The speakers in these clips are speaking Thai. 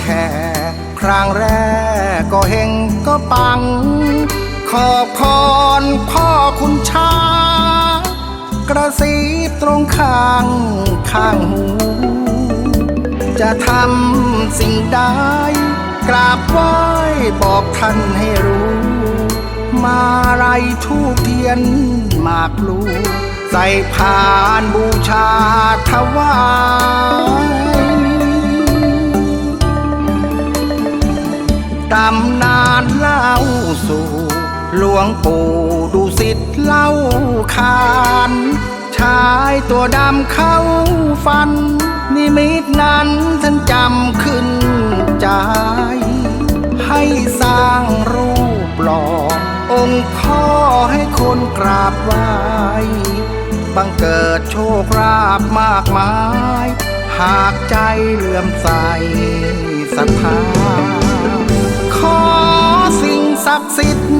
แค่ ครั้งแรกก็เฮงก็ปัง ขอบคอนพ่อคุณช้างกระซิบตรงข้างข้างหู จะทำสิ่งใดกราบไหว้บอกท่านให้รู้ มาไรทูเทียนหมากลูใส่พานบูชาถวาย ตำนานเล่าสู่ หลวงปู่ดูสิทธิ์เล่าขานชายตัวดำเข้าฟัน นิมิตนั้นท่านจำขึ้นใจ ให้สร้างรูปหล่อองค์พ่อให้คนกราบไหว้บังเกิดโชคราบมากมาย หากใจเลื่อมใสศรัทธา ศักดิ์สิทธิ์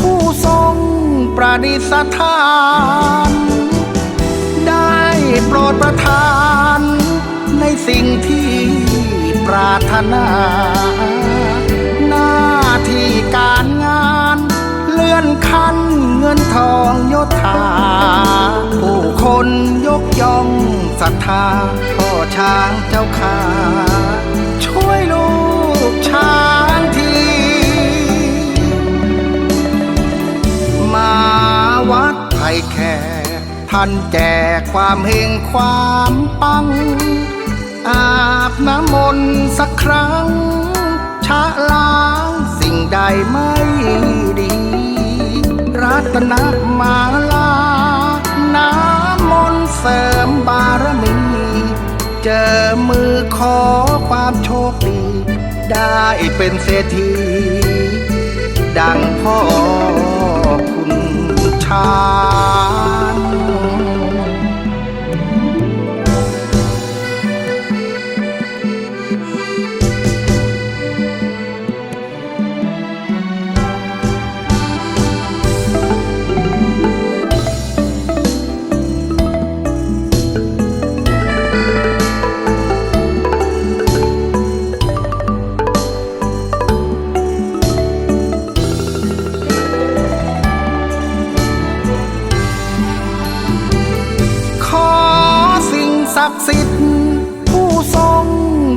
ผู้ทรงประดิษฐาน ได้โปรดประทาน ในสิ่งที่ปรารถนา หน้าที่การงานเลื่อนขั้นเงินทองยศถาผู้คนยกย่องศรัทธาพ่อช้างเจ้าขาช่วยลูกชาง แค่ท่านแจกความเฮงความปัง อาบน้ำมนต์สักครั้ง ชะล้างสิ่งใดไม่ดี รัตนมาลา น้ำมนต์เสริมบารมี เจอมือขอความโชคดี ได้เป็นเศรษฐีดังพ่อคุณชา ศักดิ์สิทธิ์ผู้ทรง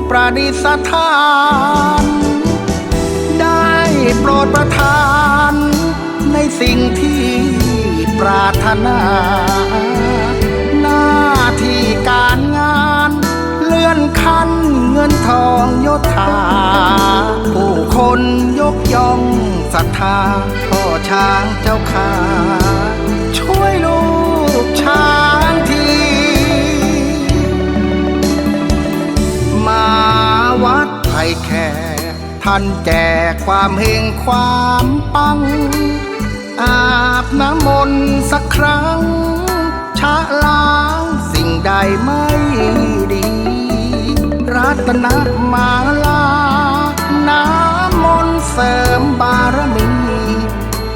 ประดิษฐาน ได้โปรดประทาน ในสิ่งที่ปรารถนา หน้าที่การงานเลื่อนขั้นเงินทองยศถาผู้คนยกย่องศรัทธาพ่อช้างจ้า ท่านแจกความเฮงความปัง อาบน้ำมนต์สักครั้ง ชะล้างสิ่งใดไม่ดี รัตนมาลา น้ำมนต์เสริมบารมี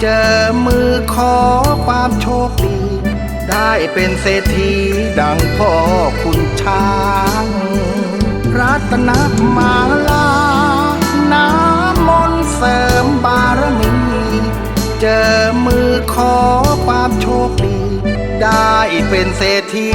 เจอมือขอความโชคดี ได้เป็นเศรษฐีดังพ่อคุณช้าง รัตนมาลา จอมือขอความโชคดี ได้เป็นเศรษฐี